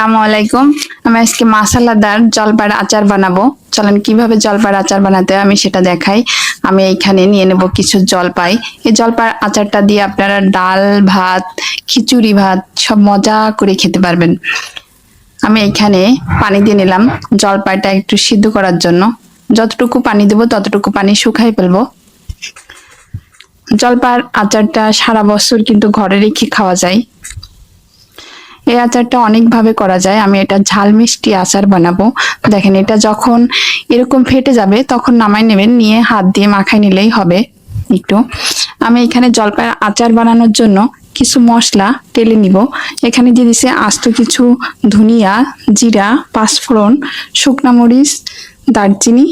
আসসালামু আলাইকুম। আমি আজকে মাসালাদার জলপাইয়ের আচার বানাবো। চলেন কীভাবে জলপাইয়ের আচার বানাতে আমি সেটা দেখাই। আমি এইখানে নিয়ে নেব কিছু জলপাই। এই জলপাইয়ের আচারটা দিয়ে আপনারা ডাল, ভাত, খিচুড়ি ভাত সব মজা করে খেতে পারবেন। আমি এইখানে পানি দিয়ে নিলাম জলপাইটা একটু সিদ্ধ করার জন্য। যতটুকু পানি দেবো ততটুকু পানি শুকাই ফেলব। জলপাইয়ের আচারটা সারা বছর কিন্তু ঘরে রেখে খাওয়া যায়। এই আচারটা অনেকভাবে করা যায়। আমি এটা ঝাল মিষ্টি আচার বানাবো। দেখেন, এটা যখন এরকম ফেটে যাবে, তখন নামাই নেবেন, নিয়ে হাত দিয়ে মাখাই নিলেই হবে একটু। আমি এখানে জলপাইয়ের আচার বানানোর জন্য কিছু মশলা টেলে নিব। এখানে দিয়ে দিছে আস্ত কিছু ধনিয়া, জিরা, পাঁচফোড়ন, শুকনা মরিচ, দারচিনি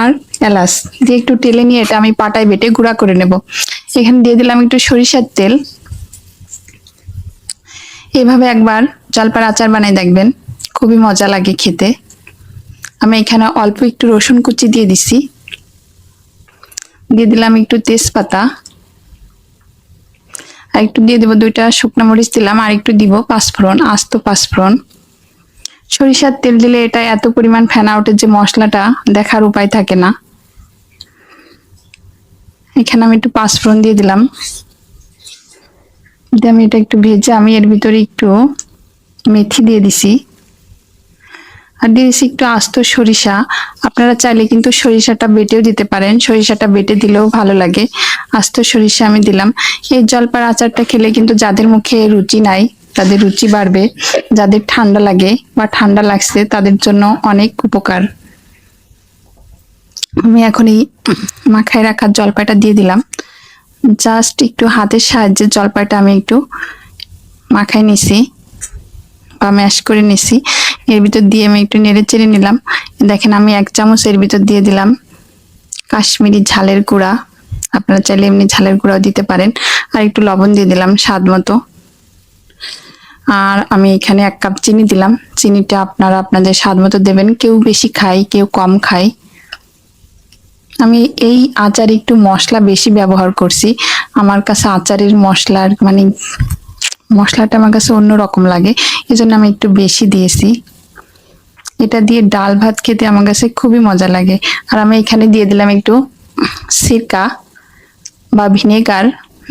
আর এলাচ। দিয়ে একটু টেলে নিয়ে এটা আমি পাটায় বেটে গুঁড়া করে নেব। এখানে দিয়ে দিলাম একটু সরিষার তেল। এভাবে একবার জলপার আচার বানাই দেখবেন। খুবই মজা লাগে খেতে। আমি এখানে অল্প একটু রসুন কুচি দিয়ে দিছি। দিয়ে দিলাম একটু তেজপাতা। আর একটু দিয়ে দেবো দুইটা শুকনো মরিচ দিলাম, আর একটু দিব পাঁচফোড়ন, আস্ত পাঁচফোড়ন। সরিষার তেল দিলে এটা এত পরিমাণ ফেনা ওঠে যে মশলাটা দেখার উপায় থাকে না। এখানে আমি একটু পাঁচফোড়ন দিয়ে দিলাম। আমি এটা একটু ভেজে, আমি এর ভিতরে একটু মেথি দিয়ে দিছি। আর দিয়ে দিছি একটু আস্ত সরিষা। আপনারা চাইলে কিন্তু সরিষাটা বেটেও দিতে পারেন। সরিষাটা বেটে দিলেও ভালো লাগে। আস্ত সরিষা আমি দিলাম। এই জলপার আচারটা খেলে কিন্তু যাদের মুখে রুচি নাই, তাদের রুচি বাড়বে। যাদের ঠান্ডা লাগে বা ঠান্ডা লাগছে, তাদের জন্য অনেক উপকার। আমি এখন এই মাখায় রাখার জলপাইটা দিয়ে দিলাম। জাস্ট একটু হাতের সাহায্যে জলপাইটা আমি একটু মাখাই নিছি বা ম্যাশ করে নিছি। এর ভিতর দিয়ে আমি একটু নেড়ে চেড়ে নিলাম। দেখেন আমি এক চামচ এর ভিতর দিয়ে দিলাম কাশ্মীরি ঝালের গুঁড়া। আপনারা চাইলে এমনি ঝালের গুঁড়াও দিতে পারেন। আর একটু লবণ দিয়ে দিলাম স্বাদ মতো। আর আমি এখানে এক কাপ চিনি দিলাম। চিনিটা আপনারা আপনাদের স্বাদ মতো দেবেন। কেউ বেশি খায়, কেউ কম খায়। আমি এই আচারে একটু মশলা বেশি ব্যবহার করছি। আমার কাছে আচারের মশলার মানে মশলাটা আমার কাছে অন্যরকম লাগে এই জন্য আমি একটু বেশি দিয়েছি। এটা দিয়ে ডাল ভাত খেতে আমার কাছে খুবই মজা লাগে। আর আমি এখানে দিয়ে দিলাম একটু সিরকা বা ভিনেগার।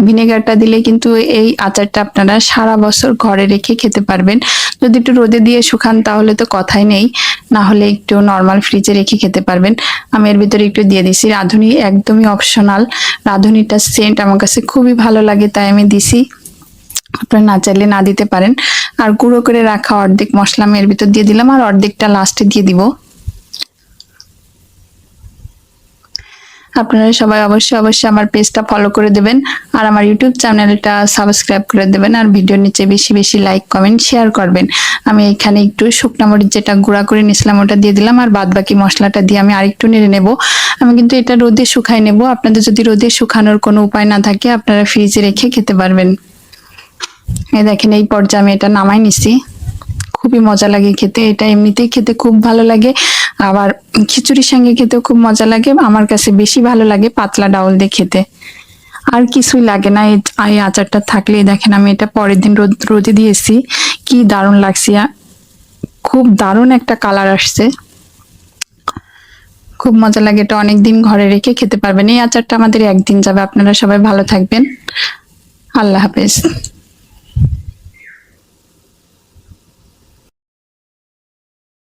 ভিনেগারটা দিলে কিন্তু এই আচারটা আপনারা সারা বছর ঘরে রেখে খেতে পারবেন। যদি একটু রোদে দিয়ে শুকান তাহলে তো কথাই নেই। না হলে একটু নর্মাল ফ্রিজে রেখে খেতে পারবেন। আমি এর ভিতরে একটু দিয়ে দিছি। রাঁধুনি একদমই অপশনাল রাঁধুনিটা সেন্ট আমার কাছে খুবই ভালো লাগে, তাই আমি দিছি। আপনারা না চাইলে না দিতে পারেন। আর গুঁড়ো করে রাখা অর্ধেক মশলা আমি এর ভিতর দিয়ে দিলাম। আর অর্ধেকটা লাস্টে দিয়ে দিব। আপনারা সবাই অবশ্যই অবশ্যই আমার পেজটা ফলো করে দেবেন আর আমার ইউটিউব চ্যানেলটা সাবস্ক্রাইব করে দেবেন আর ভিডিওর নিচে বেশি বেশি লাইক কমেন্ট শেয়ার করবেন। আমি এখানে একটু শুকনো মরিচ যেটা গুঁড়া করে নিয়েছিলাম ওটা দিয়ে দিলাম আর বাদ বাকি মশলাটা দিয়ে আমি আরেকটু নেড়ে নেব। আমি কিন্তু এটা রোদে শুকাই নেব। আপনাদের যদি রোদে শুকানোর কোনো উপায় না থাকে, আপনারা ফ্রিজে রেখে খেতে পারবেন। এই দেখেন এই পর্যায়ে আমি এটা নামাই নিছি। খুবই মজা লাগে খেতে। এটা এমনিতেই খেতে খুব ভালো লাগে। আবার খিচুড়ির সঙ্গে খেতেও খুব মজা লাগে। আমার কাছে বেশি ভালো লাগে পাতলা ডাউল দিয়ে খেতে। আর কিছুই লাগে না। এই আচারটা থাকলে, দেখেন আমি এটা পরের দিন রোদ রোদে দিয়েছি। কি দারুণ লাগছে। খুব দারুণ একটা কালার আসছে। খুব মজা লাগে এটা অনেকদিন ঘরে রেখে খেতে পারবেন। এই আচারটা আমাদের একদিন যাবে। আপনারা সবাই ভালো থাকবেন। আল্লাহ হাফেজ।